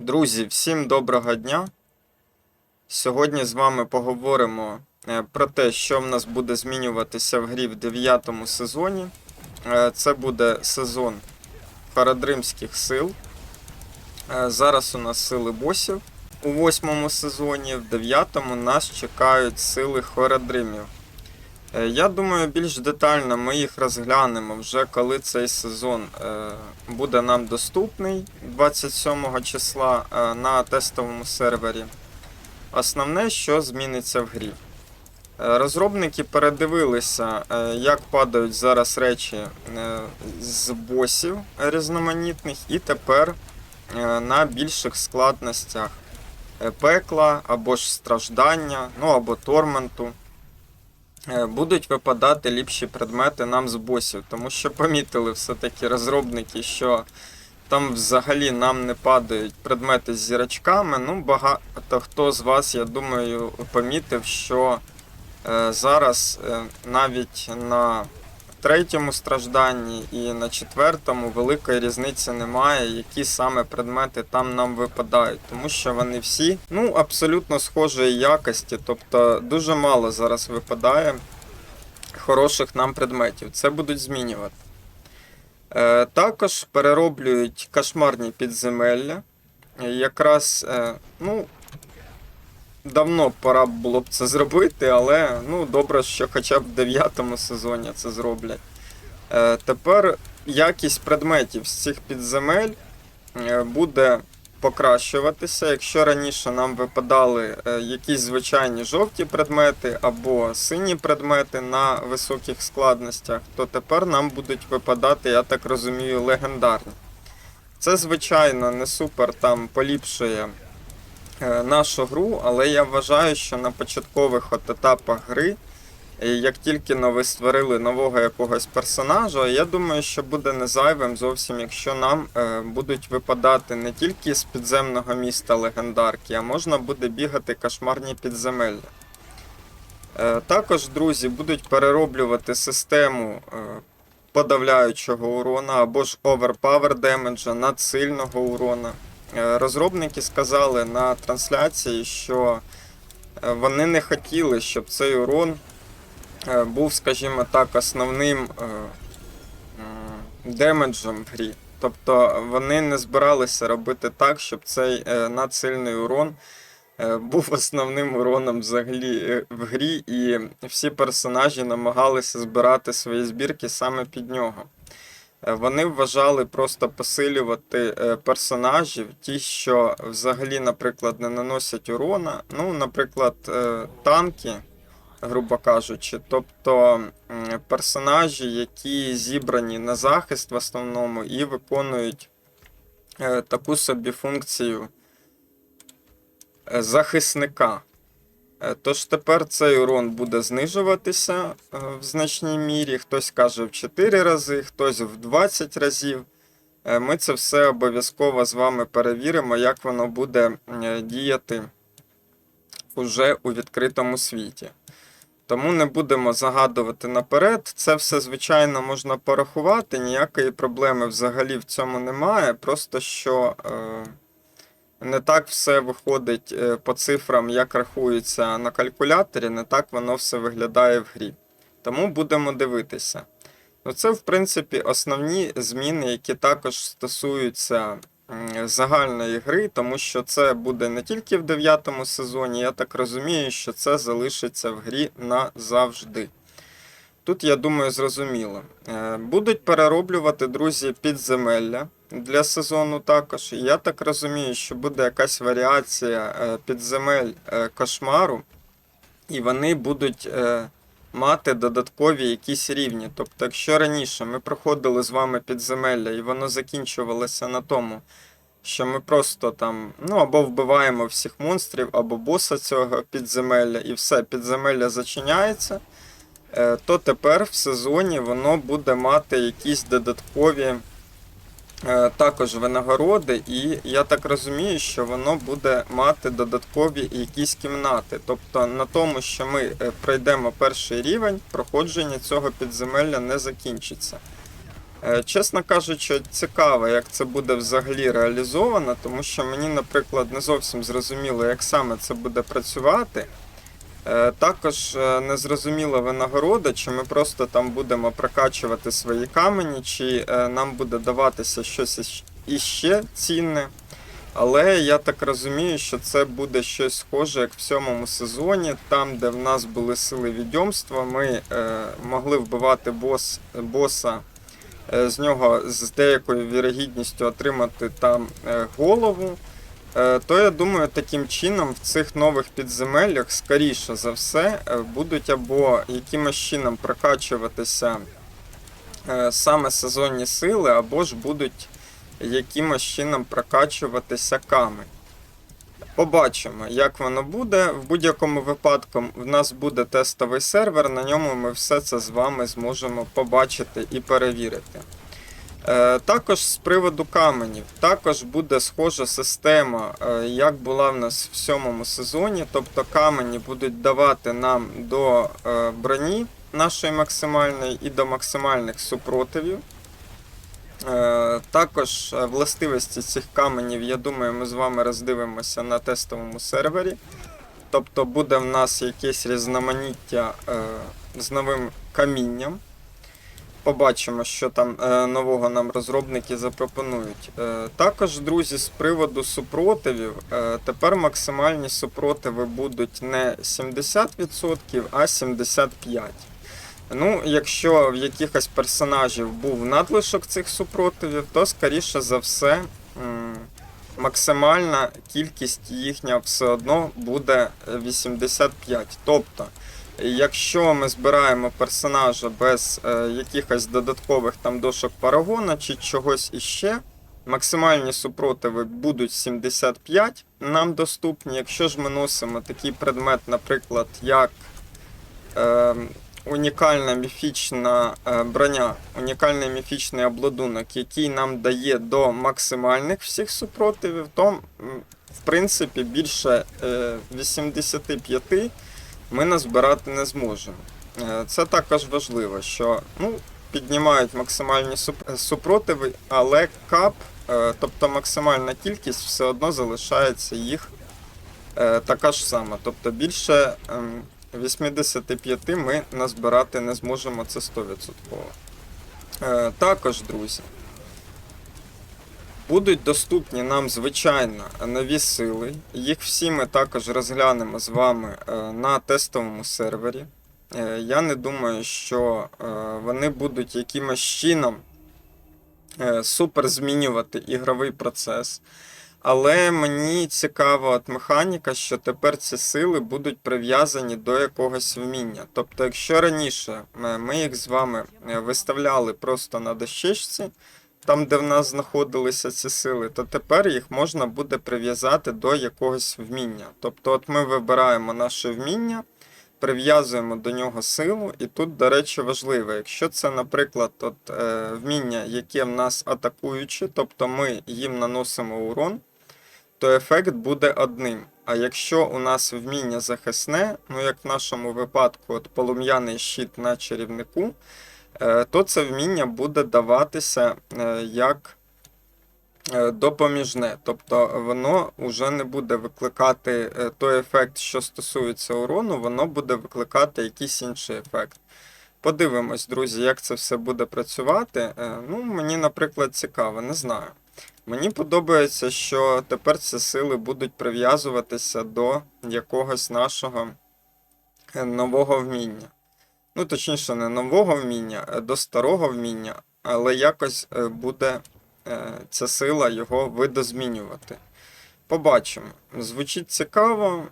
Друзі, всім доброго дня. Сьогодні з вами поговоримо е, про те, що в нас буде змінюватися в грі в 9 сезоні. Е, Це буде сезон Харадримських сил. Е, Зараз у нас сили босів у 8 сезоні, в 9 нас чекають сили Хорадримів. Е, Я думаю, більш детально ми їх розглянемо вже коли цей сезон е, буде нам доступний 27 числа е, на тестовому сервері. Основне, що зміниться в грі. Розробники передивилися, як падають зараз речі з босів різноманітних, і тепер на більших складностях пекла або ж страждання, ну або торменту будуть випадати ліпші предмети нам з босів, тому що помітили все-таки розробники, що там взагалі нам не падають предмети з зірочками. Ну, багато хто з вас, я думаю, помітив, що е, зараз е, навіть на третьому стражданні і на четвертому великої різниці немає, які саме предмети там нам випадають, тому що вони всі ну, абсолютно схожої якості, тобто дуже мало зараз випадає хороших нам предметів. Це будуть змінювати. Е, також перероблюють кошмарні підземелля. Якраз, е, ну, давно пора було б це зробити, але ну, добре, що хоча б в 9 сезоні це зроблять. Е, тепер якість предметів з цих підземель е, буде покращуватися. Якщо раніше нам випадали е, якісь звичайні жовті предмети або сині предмети на високих складностях, то тепер нам будуть випадати, я так розумію, легендарні. Це, звичайно, не супер там поліпшує нашу гру, але я вважаю, що на початкових от етапах гри, е, як тільки ви створили нового якогось персонажа, я думаю, що буде не зайвим зовсім, якщо нам е, будуть випадати не тільки з підземного міста легендарки, а можна буде бігати кошмарні підземелля. Е, також, друзі, будуть перероблювати систему е, подавляючого урона або ж overpower демеджа, надсильного урона. Е, Розробники сказали на трансляції, що е, вони не хотіли, щоб цей урон е, був, скажімо так, основним демеджем в грі. Тобто вони не збиралися робити так, щоб цей надсильний урон був основним уроном взагалі в грі, і всі персонажі намагалися збирати свої збірки саме під нього. Е, Вони вважали просто посилювати е, персонажів, ті, що взагалі, наприклад, не наносять урона. Ну, наприклад, е, танки, грубо кажучи, тобто персонажі, які зібрані на захист в основному і виконують таку собі функцію захисника. Е, Тож тепер цей урон буде знижуватися е, в значній мірі. Хтось каже в 4 рази, хтось в 20 разів. Е, Ми це все обов'язково з вами перевіримо, як воно буде діяти уже у відкритому світі. Тому не будемо загадувати наперед. Це все, звичайно, можна порахувати, ніякої проблеми взагалі в цьому немає. Просто що. Не так все виходить е, по цифрам, як рахується на калькуляторі, не так воно все виглядає в грі. Тому будемо дивитися. Ну, це, в принципі, основні зміни, які також стосуються загальної гри, тому що це буде не тільки в 9 сезоні, я так розумію, що це залишиться в грі назавжди. Тут, я думаю, зрозуміло. Е, Будуть перероблювати, друзі, підземелля для сезону також. Я так розумію, що буде якась варіація е, підземель е, кошмару, і вони будуть мати додаткові якісь рівні. Тобто, якщо раніше ми проходили з вами підземелля, і воно закінчувалося на тому, що ми просто там ну або вбиваємо всіх монстрів, або боса цього підземелля, і все, підземелля зачиняється. Е, То тепер в сезоні воно буде мати якісь додаткові е, також винагороди, і я так розумію, що воно буде мати додаткові якісь кімнати. Тобто на тому, що ми е, пройдемо перший рівень, проходження цього підземелля не закінчиться. Чесно кажучи, цікаво, як це буде взагалі реалізовано, тому що мені, наприклад, не зовсім зрозуміло, як саме це буде працювати. Е, Також е, не зрозуміла винагорода, чи ми просто там будемо прокачувати свої камені, чи е, нам буде даватися щось іще цінне. Але я так розумію, що це буде щось схоже, як в сьомому сезоні, там, де в нас були сили відьомства, ми е, могли вбивати бос, боса, е, з нього з деякою вірогідністю отримати там е, голову. Е, то я думаю, таким чином в цих нових підземеллях, скоріше за все, е, будуть або якимось чином прокачуватися е, саме сезонні сили, або ж будуть якимось чином прокачуватися камень. Побачимо, як воно буде. В будь-якому випадку в нас буде тестовий сервер, на ньому ми все це з вами зможемо побачити і перевірити. Е, Також з приводу каменів, також буде схожа система, е, як була в нас в сьомому сезоні. Тобто камені будуть давати нам до е, броні нашої максимальної і до максимальних супротивів. Також властивості цих каменів, я думаю, ми з вами роздивимося на тестовому сервері. Тобто буде в нас якесь різноманіття з новим камінням. Побачимо, що там е, нового нам розробники запропонують. Е, також, друзі, з приводу супротивів, е, тепер максимальні супротиви будуть не 70%, а 75%. Ну, якщо в якихось персонажів був надлишок цих супротивів, то скоріше за все максимальна кількість їхня все одно буде е, 85. Тобто, якщо ми збираємо персонажа без е, якихось додаткових там дошок парагона чи чогось іще, максимальні супротиви будуть 75 нам доступні. Якщо ж ми носимо такий предмет, наприклад, як. Е, унікальна міфічна е, броня, унікальний міфічний обладунок, який нам дає до максимальних всіх супротивів, то в принципі більше е, 85 ми назбирати не зможемо. Е, Це також важливо, що ну, піднімають максимальні супротиви, але кап, е, тобто максимальна кількість, все одно залишається їх е, така ж сама. Тобто більше ем, 85 ми назбирати не зможемо, це 100%. Е, також, друзі, будуть доступні нам, звичайно, нові сили. Їх всі ми також розглянемо з вами е, на тестовому сервері. Е, я не думаю, що е, вони будуть якимось чином супер змінювати ігровий процес. Але мені цікава от механіка, що тепер ці сили будуть прив'язані до якогось вміння. Тобто, якщо раніше ми їх з вами виставляли просто на дощечці, там, де в нас знаходилися ці сили, то тепер їх можна буде прив'язати до якогось вміння. Тобто, от ми вибираємо наше вміння, прив'язуємо до нього силу, і тут, до речі, важливо, якщо це, наприклад, от, е, вміння, яке в нас атакуюче, тобто ми їм наносимо урон, то ефект буде одним. А якщо у нас вміння захисне, ну як в нашому випадку, от полум'яний щит на чарівнику, то це вміння буде даватися е, як е, допоміжне. Тобто воно вже не буде викликати е, той ефект, що стосується урону, воно буде викликати якийсь інший ефект. Подивимось, друзі, як це все буде працювати. Е, Ну, мені, наприклад, цікаво, не знаю. Мені подобається, що тепер ці сили будуть прив'язуватися до якогось нашого е, нового вміння. Ну, точніше, не нового вміння, до старого вміння, але якось е, буде е, ця сила його видозмінювати. Побачимо. Звучить цікаво,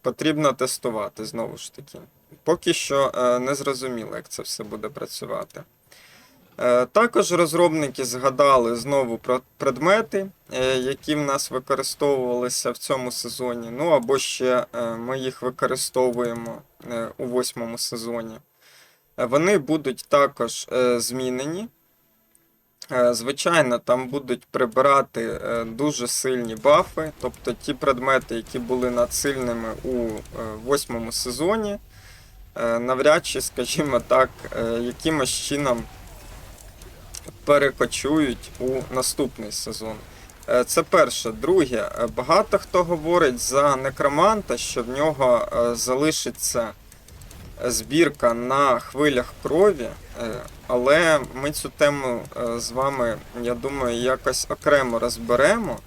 потрібно тестувати знову ж таки. Поки що е, не зрозуміло, як це все буде працювати. Е, Також розробники згадали знову про предмети, е, які в нас використовувалися в цьому сезоні. Ну або ще е, ми їх використовуємо е, у восьмому сезоні. Вони будуть також е, змінені. Е, Звичайно, там будуть прибирати е, дуже сильні бафи, тобто ті предмети, які були надсильними у восьмому сезоні, навряд чи, скажімо так, якимось чином перекочують у наступний сезон. Це перше. Друге, багато хто говорить за некроманта, що в нього залишиться збірка на хвилях крові, е, але ми цю тему е, з вами, я думаю, якось окремо розберемо.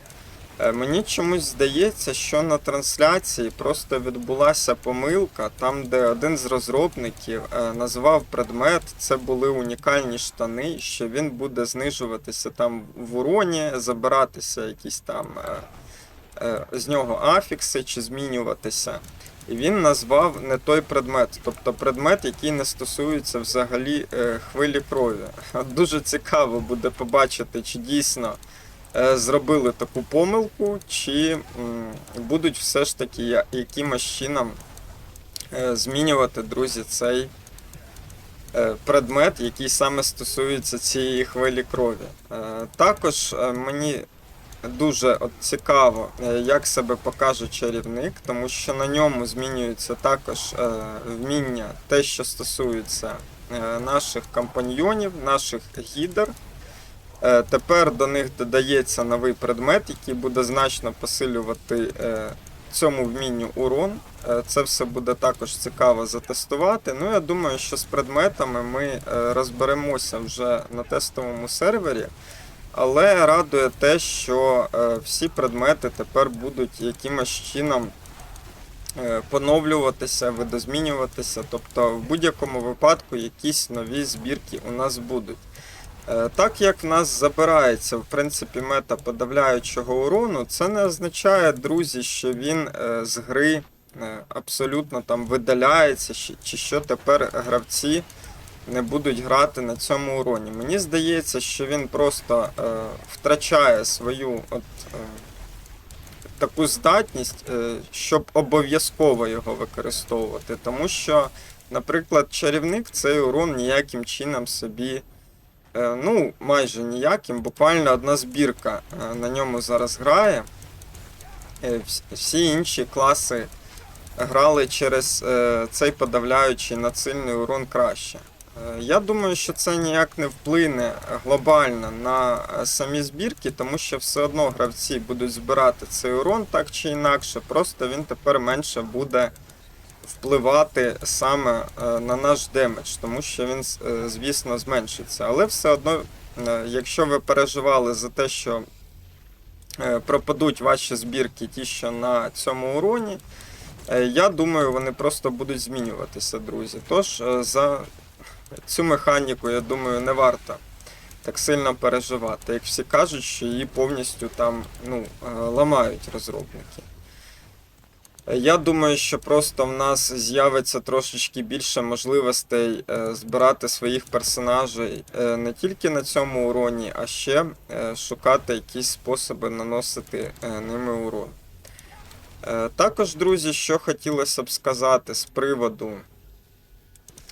Е, Мені чомусь здається, що на трансляції просто відбулася помилка, там, де один з розробників назвав предмет, це були унікальні штани, що він буде знижуватися там в уроні, забиратися якісь там з нього афікси чи змінюватися. І він назвав не той предмет, тобто предмет, який не стосується взагалі е, хвилі крові. Дуже цікаво буде побачити, чи дійсно е, зробили таку помилку, чи будуть все ж таки якимось чином е, змінювати, друзі, цей предмет, який саме стосується цієї хвилі крові. Також мені дуже от цікаво, е, як себе покаже чарівник, тому що на ньому змінюється також е, вміння, те, що стосується е, наших компаньйонів, наших гідер. Тепер до них додається новий предмет, який буде значно посилювати цьому вмінню урон. Це все буде також цікаво затестувати. Ну, я думаю, що з предметами ми розберемося вже на тестовому сервері. Але радує те, що е, всі предмети тепер будуть якимось чином е, поновлюватися, видозмінюватися. Тобто, в будь-якому випадку якісь нові збірки у нас будуть. Е, Так як в нас забирається в принципі мета подавляючого урону, це не означає, друзі, що він з гри абсолютно там видаляється, чи що тепер гравці не будуть грати на цьому уроні. Мені здається, що він просто е, втрачає свою от, е, таку здатність, е, щоб обов'язково його використовувати. Тому що, наприклад, чарівник цей урон ніяким чином собі. Е, Ну, майже ніяким, буквально одна збірка е, на ньому зараз грає. Е, Всі інші класи грали через цей подавляючий нацильний урон краще. Е, Я думаю, що це ніяк не вплине глобально на е, самі збірки, тому що все одно гравці будуть збирати цей урон так чи інакше, просто він тепер менше буде впливати саме е, на наш демедж, тому що він, звісно, зменшиться. Але все одно, якщо ви переживали за те, що пропадуть ваші збірки, ті, що на цьому уроні, я думаю, вони просто будуть змінюватися, друзі. Тож за цю механіку, я думаю, не варто так сильно переживати. Як всі кажуть, що її повністю там ну, е, ламають розробники. Я думаю, що просто в нас з'явиться трошечки більше можливостей е, збирати своїх персонажей е, не тільки на цьому уроні, а ще шукати якісь способи наносити ними урон. Також, друзі, що хотілося б сказати з приводу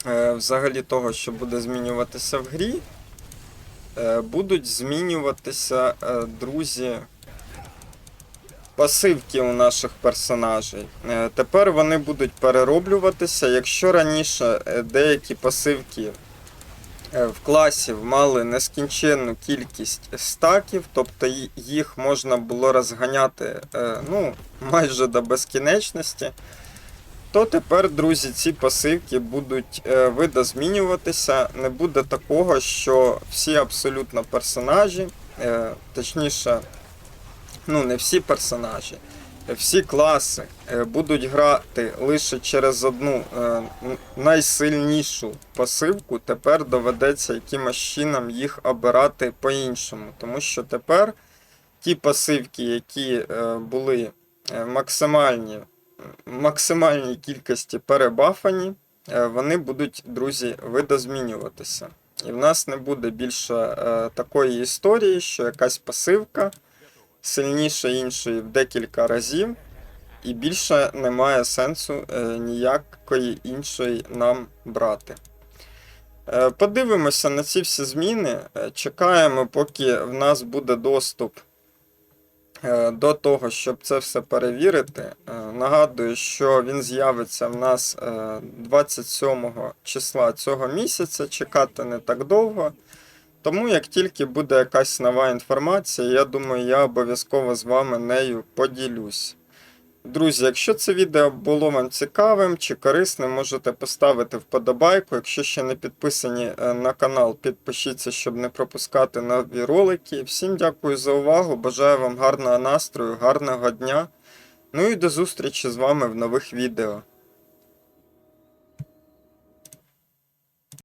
взагалі того, що буде змінюватися в грі, е, будуть змінюватися, е, друзі, пасивки у наших персонажей. Е, Тепер вони будуть перероблюватися. Якщо раніше е, деякі пасивки е, в класі мали нескінченну кількість стаків, тобто їх можна було розганяти е, ну, майже до безкінечності. То тепер, друзі, ці пасивки будуть е, видозмінюватися. Не буде такого, що всі абсолютно персонажі, е, точніше, ну не всі персонажі, е, всі класи будуть грати лише через одну найсильнішу пасивку. Тепер доведеться якимось чином їх обирати по-іншому. Тому що тепер ті пасивки, які були максимальні максимальній кількості перебафані, е, вони будуть, друзі, видозмінюватися. І в нас не буде більше е, такої історії, що якась пасивка сильніша іншої в декілька разів, і більше немає сенсу е, ніякої іншої нам брати. Подивимося на ці всі зміни. Чекаємо, поки в нас буде доступ до того, щоб це все перевірити. Е, Нагадую, що він з'явиться в нас е, 27 числа цього місяця. Чекати не так довго. Тому як тільки буде якась нова інформація, я думаю, я обов'язково з вами нею поділюсь. Друзі, якщо це відео було вам цікавим чи корисним, можете поставити вподобайку. Якщо ще не підписані е, на канал, підпишіться, щоб не пропускати нові ролики. Всім дякую за увагу. Бажаю вам гарного настрою, гарного дня. Ну і до зустрічі з вами в нових відео.